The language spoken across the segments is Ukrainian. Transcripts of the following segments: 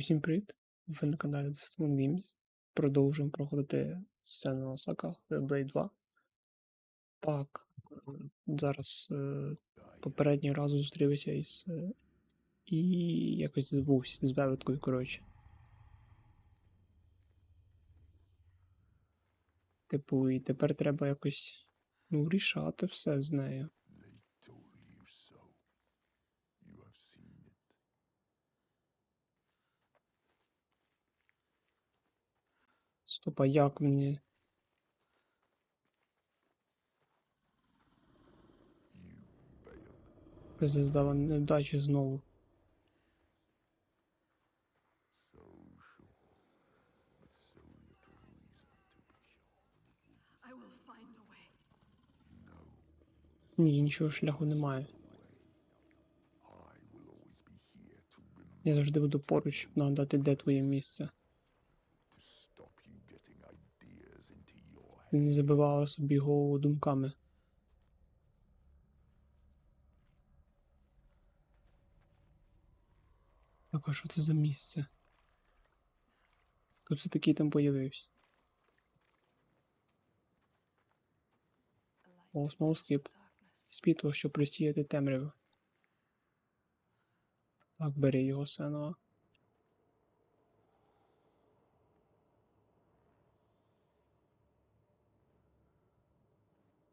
Усім привіт! Ви на каналі Desmond Games. Продовжуємо проходити сцену на Осака Blade 2. Так, е, зараз е, попереднього разу зустрівся із. е, і якось забувся з бевиткою, коротше. Типу, і тепер треба якось ну, рішати все з нею. Стоп, а як мені. Ти невдачі знову. Way. No, Ні, іншого шляху немає. Я завжди буду поруч, щоб нагадати, де твоє місце. Не забивала собі голову думками. Так, а що це за місце? Тут все таки там появився. О, to знову quench the скіп. darkness. Світло, щоб просіяти темряву. Так, бери його сенова.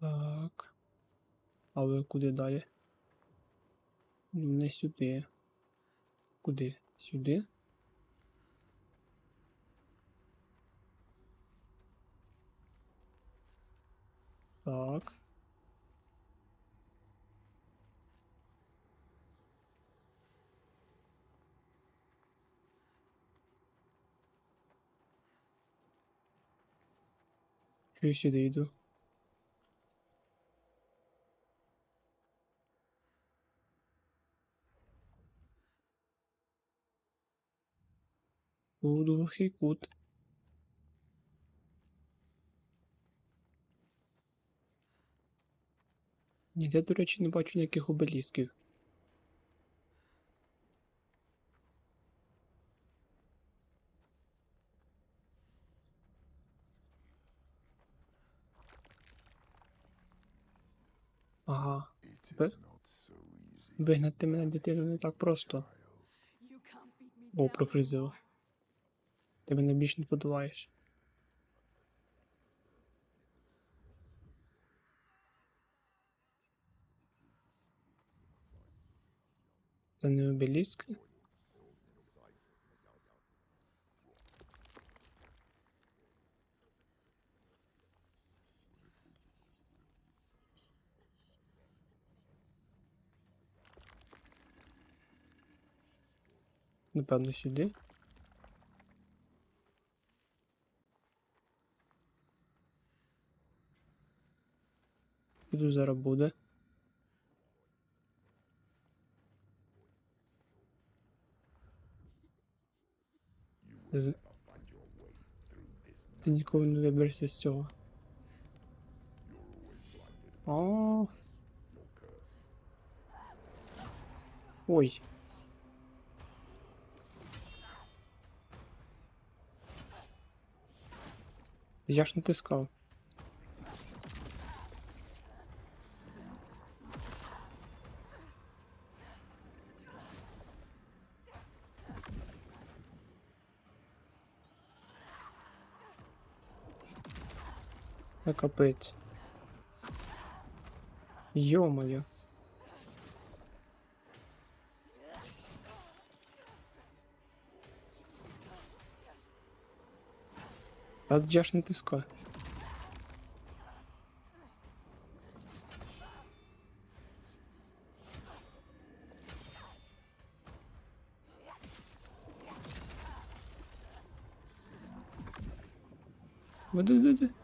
Так. Але куди далі? Не сюди. Куди? Сюди? Так. Що я сюди йду? У глухий кут. Ніде, до речі, не бачу ніяких обелісків. Ага. Вигнати мене дитину не так просто. О, anymore. Ти мене більш не подолаєш. Це не обеліск? Напевно, сюди. Тут зараз буде. Ти ніколи не виберешся з цього. О. Ой. Я ж натискав. А капець. Йо-моє. А я ж натискаю. Води, води.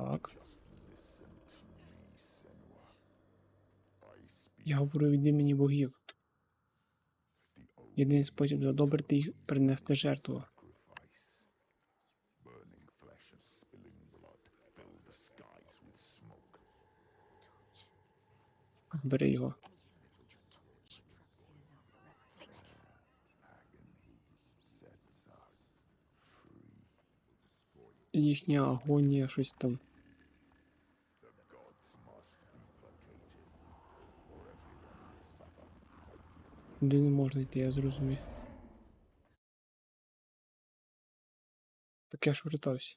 Так. Я говорю від імені богів. Єдиний спосіб задобрити їх принести жертву. Бери його. Їхня агонія щось там. Туди не можна йти, я зрозумів. Так я ж вертався.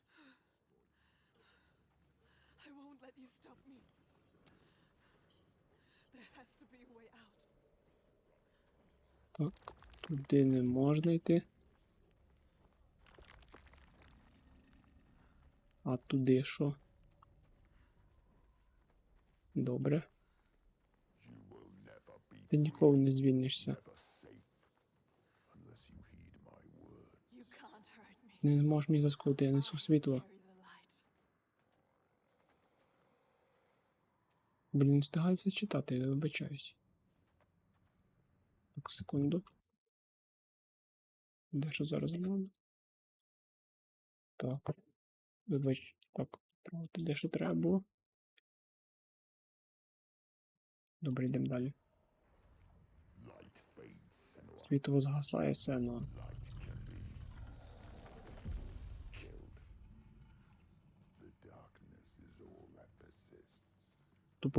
Так, туди не можна йти. А туди що? Добре. Ти ніколи не звільнишся. Не можеш мені заскути, я несу світло. Блін, не встигаю все читати, я вибачаюсь. Так, секунду. Де що зараз гляну? Так. Вибач, так, де що треба було? Добре, йдемо далі.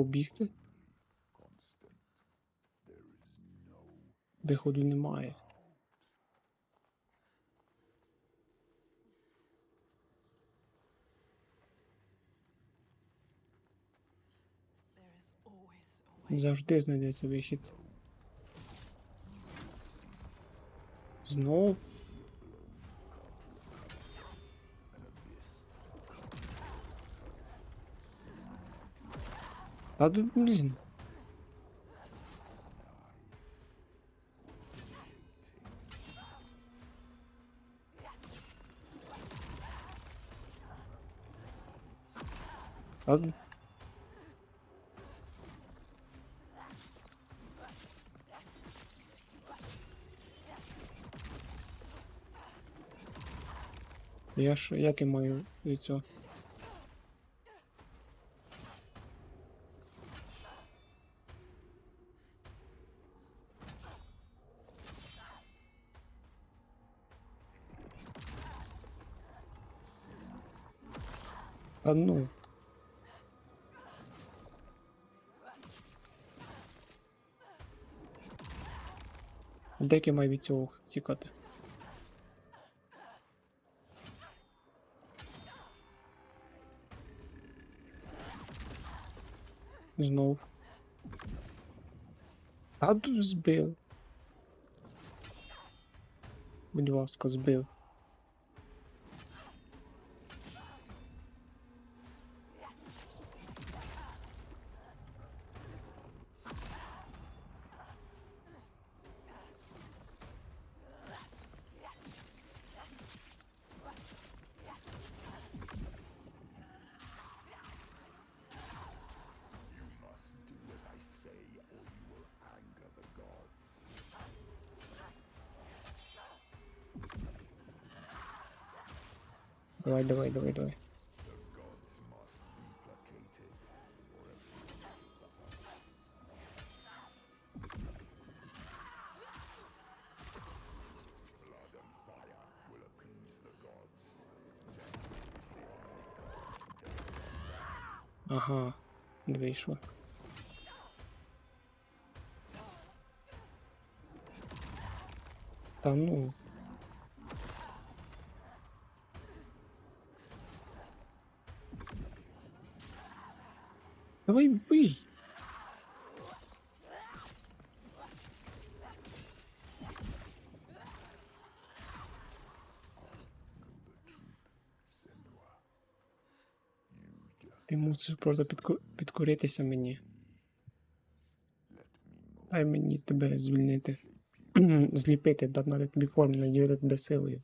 Бігти? Constant. There is no Виходу немає. Завжди знайдеться вихід. Знов? Та тут, блін. Ладно. Я ж як я маю від цього? А ну. Де я маю від цього тікати? de novo. Tá dos Belo. Bilhoscas Belo. Is the only constant. Ага, не вийшло. Та ну. Ти мусиш просто підко... підкоритися мені. Дай мені тебе звільнити. Зліпити, дати тобі форму, наділити тебе силою.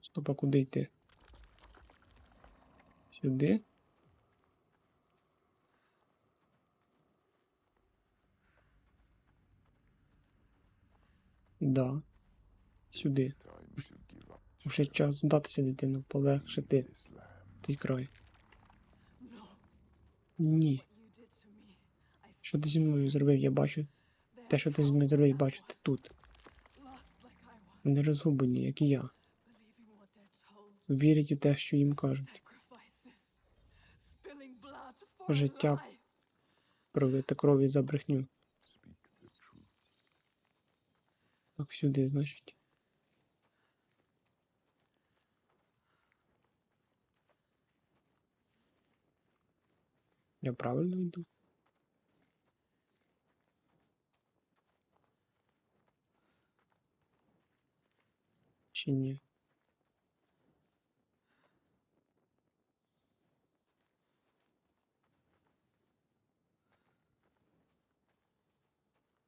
Стоп, куди йти? Сюди? Да. Сюди. Уже час здатися, дитину, полегшити цей край. Ні. Що ти зі мною зробив, я бачу. Те, що ти зі мною зробив, бачу ти тут. Вони розгублені, як і я. Вірять у те, що їм кажуть. Життя. Пролити крові за брехню. Так сюди, значить. Я правильно йду? Чи ні?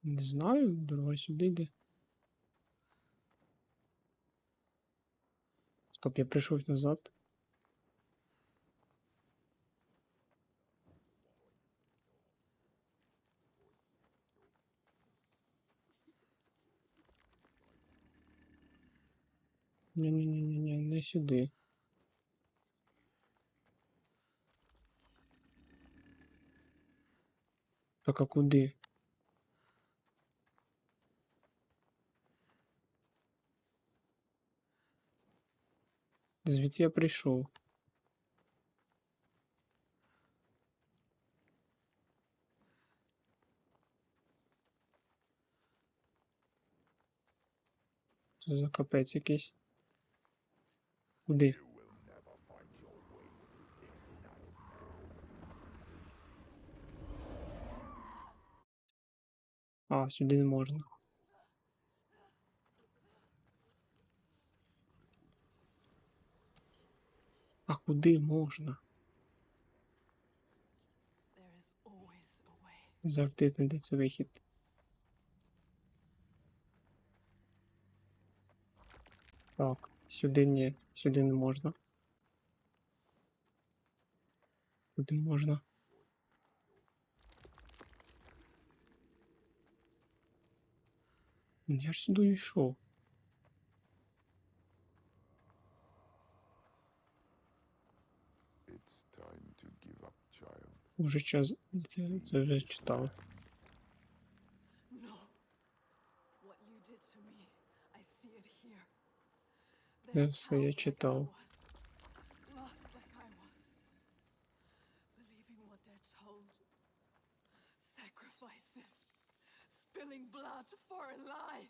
Не знаю, дорога сюди йде. Стоп, я прийшов назад. Ні-ні-ні-ні, не сюди. Так а куди? Звідси я прийшов. Це за капець якийсь. Куди? А, сюди не можна. А куди можна? Завжди знайдеться вихід. Так, сюди ні, сюди не можна. Куди можна? Ну, Я ж сюди йшов. Уже час. Це, це вже читав. No. What you did to me, I see it here. Це They're все я out like I читав. was, Lost like I was. Believing what they're told. Sacrifices. Spilling blood for a lie.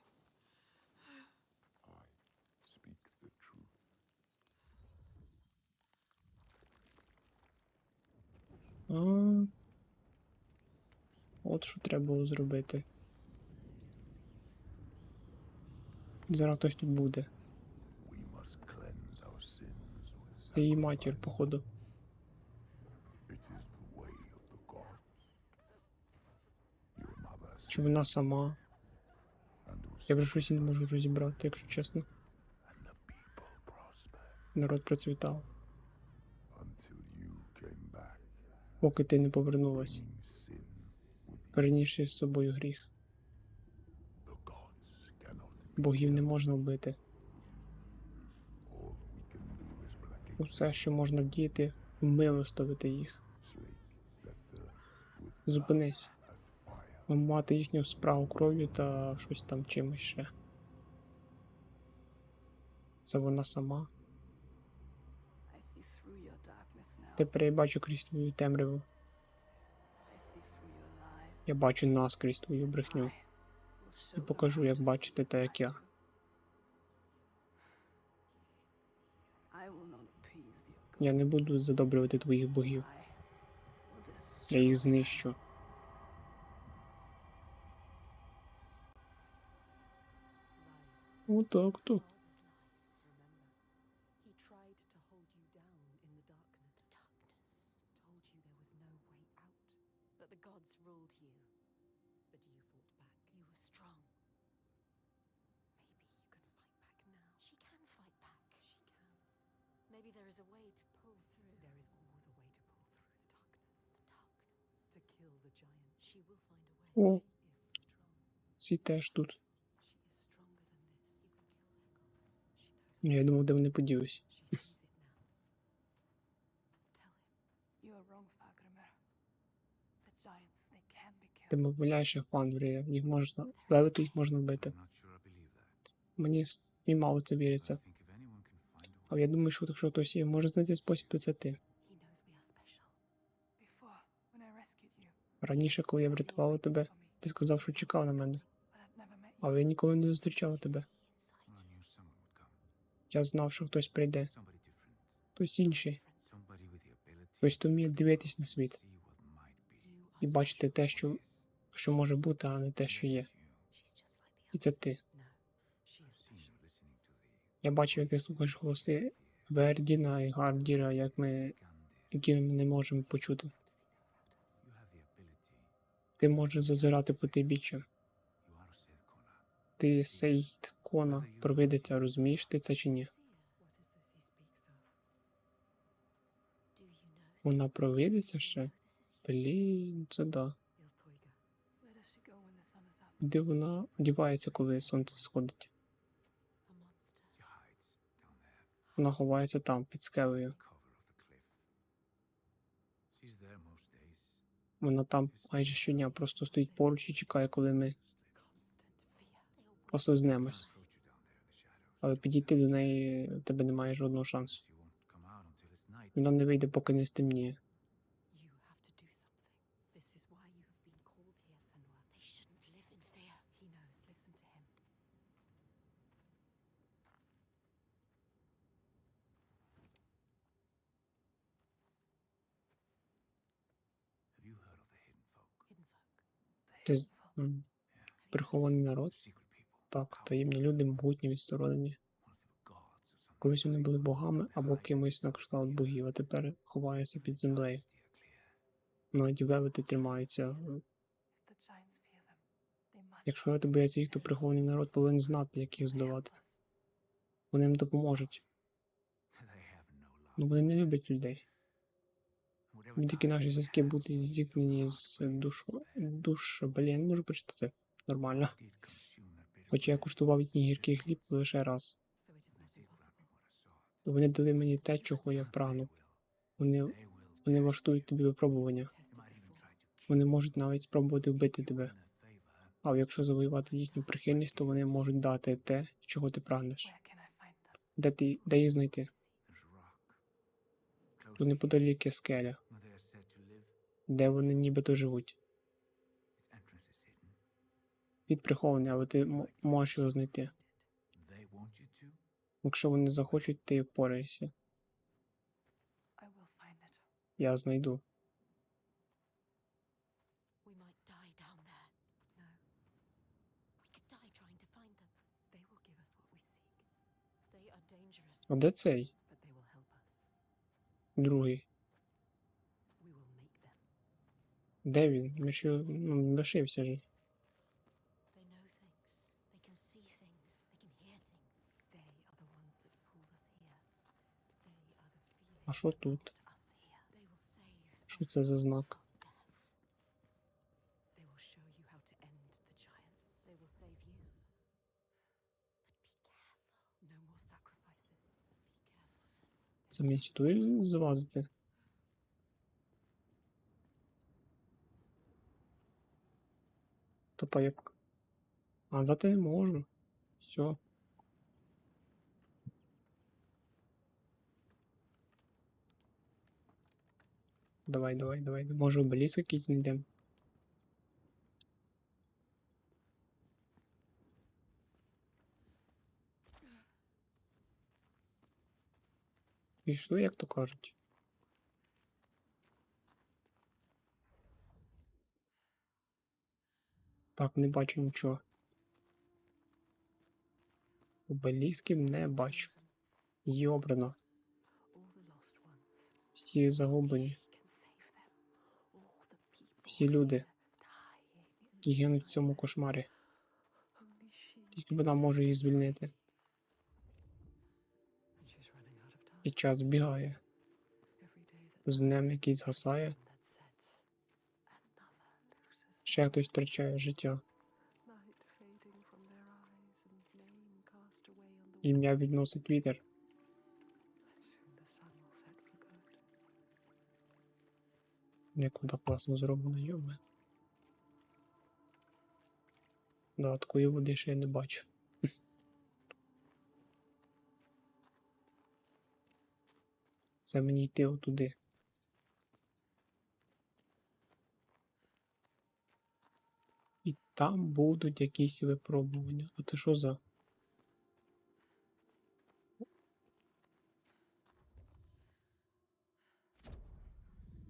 А, от що треба було зробити. Зараз хтось тут буде. Це її матір, походу. Чи вона сама? Я вже щось не можу розібрати, якщо чесно. Народ процвітав. Поки ти не повернулась, перенісши з собою гріх. Богів не можна вбити. Усе, що можна вдіяти, вмилостивити їх. Зупинись. Мати їхню справу кров'ю та щось там чимось ще. Це вона сама. Тепер я бачу крізь твою темряву. Я бачу нас крізь твою брехню. І покажу, як бачити те, як я. Я не буду задобрювати твоїх богів. Я їх знищу. Отак-то. Gods. She knows Ні, Я думав, де вони поділись. Ти killed. помиляєш їх, можна. Левити їх можна вбити. Мені і мало це віриться. Але я думаю, що якщо хтось може знайти спосіб, то це ти. Раніше, коли я врятувала тебе, ти сказав, що чекав на мене. Але я ніколи не зустрічав тебе. Я знав, що хтось прийде, хтось інший, хтось хто вміє дивитись на світ і бачити те, що, що може бути, а не те, що є. І це ти. Я бачив, як ти слухаєш голоси Вердіна і Гардіра, як ми, які ми не можемо почути. Ти можеш зазирати по Kona. Ти Сейд Кона, провидиця, розумієш ти це чи ні? Вона провидиця ще? Блін, це да. Де вона одівається, коли сонце сходить? Вона ховається там, під скелею. Вона там майже щодня просто стоїть поруч і чекає, коли ми послизнемось. Але підійти до неї у тебе немає жодного шансу. Вона не вийде, поки не стемніє. Ти прихований народ. Так, таємні люди, могутні, відсторонені. Колись вони були богами або кимось на кшталт богів, а тепер ховаються під землею. Навіть велети тримаються. Якщо велети бояться їх, то прихований народ повинен знати, як їх здолати. Вони їм допоможуть. Ну вони не люблять людей. Whatever наші зв'язки будуть зіткнені з душу. Душ, блін, можу прочитати нормально. Хоча я куштував їхній гіркий хліб лише раз. Вони дали мені те, чого я прагнув. Вони, вони влаштують тобі випробування. Вони можуть навіть спробувати вбити тебе. А якщо завоювати їхню прихильність, то вони можуть дати те, чого ти прагнеш. Де ти де їх знайти? Here, неподалік є скеля, де вони нібито живуть. Від прихований, але ти можеш його знайти. Якщо вони захочуть, ти впораєшся. Я знайду. А де цей другий? Де він? Ми ще ну, лишився ж. А що тут? Що це за знак? death. They will show Топа як. А дати можу. Все. Давай, давай, давай. Може обеліск якийсь знайдемо. Пішли, як то кажуть. Так, не бачу нічого. Обелісків не бачу. Її обрано. Всі загублені. Всі люди, які гинуть в цьому кошмарі. Тільки вона може її звільнити. І час that З днем, який згасає, ще хтось втрачає життя. Ім'я відносить вітер. Нікуди класно зроблено, йоме. Да, такої води ще я не бачу. Це мені йти отуди. І там будуть якісь випробування. А це що за?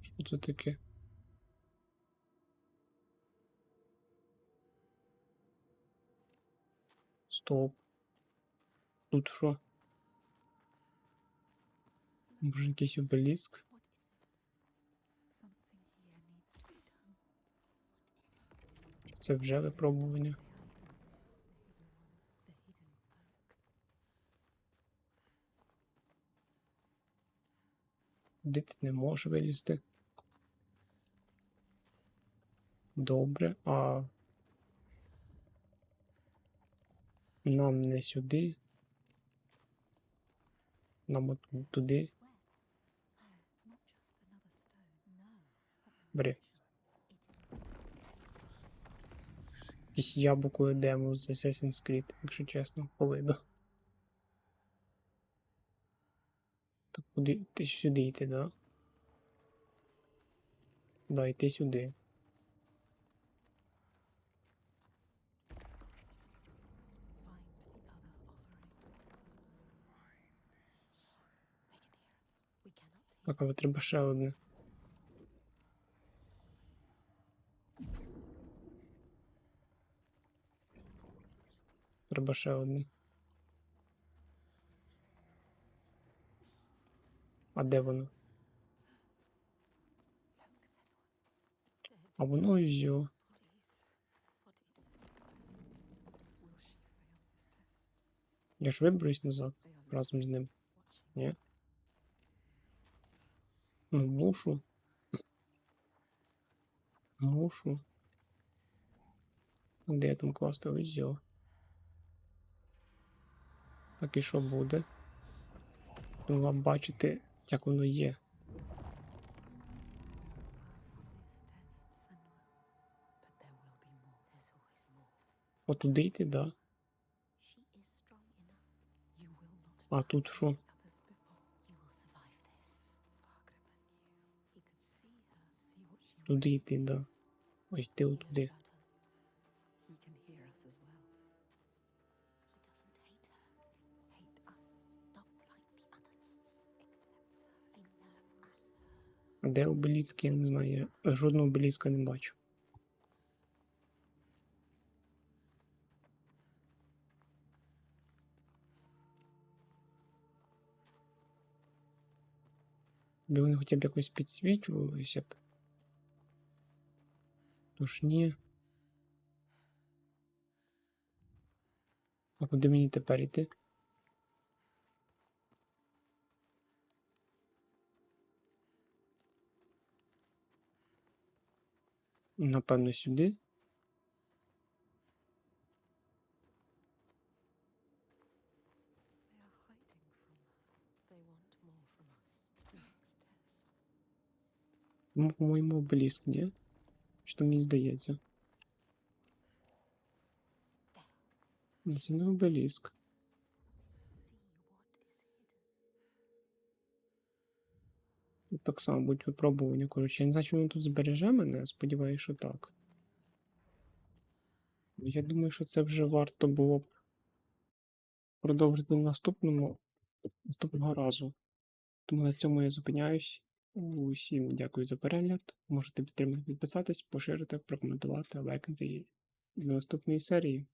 Що це таке? Стоп. Тут що? Може якийсь обеліск? Це вже випробування. Куди ти не можеш вилізти? Добре, а нам не сюди. Нам от туди. Where? Якісь яблукою демо з Assassin's Creed, якщо чесно, повиду. Так куди ти сюди йти, да? Да, йти сюди. Так, але треба ще одне. Треба ще одне. А де воно? Look, said one. Dead А воно ось його. bodies. Bodies. Will she fail this test? Я ж виберусь назад They are разом з ним. watching. Ні? Ну, мушу. Мушу. Де я там класти ось його? Так і що буде? Ну, вам бачити, як воно є. Отуди йти, да? А тут що? Туди йти, да. Ось He отуди. Де обеліски, я не знаю. Я жодного обеліска не бачу. Би вони хоча б якось підсвічувалися б. Тож ні. А куди мені тепер йти? test. Ну, по-моєму, обеліск, ні? Що мені здається? Ну, Це не обеліск. Так само будуть випробування. Коротше, я не знаю, чи воно тут збереже мене. Сподіваюся, що так. Я думаю, що це вже варто було б продовжити наступному наступного разу. Тому на цьому я зупиняюсь. Усім дякую за перегляд. Можете підтримати, підписатись, поширити, прокоментувати, лайкнути і до наступної серії.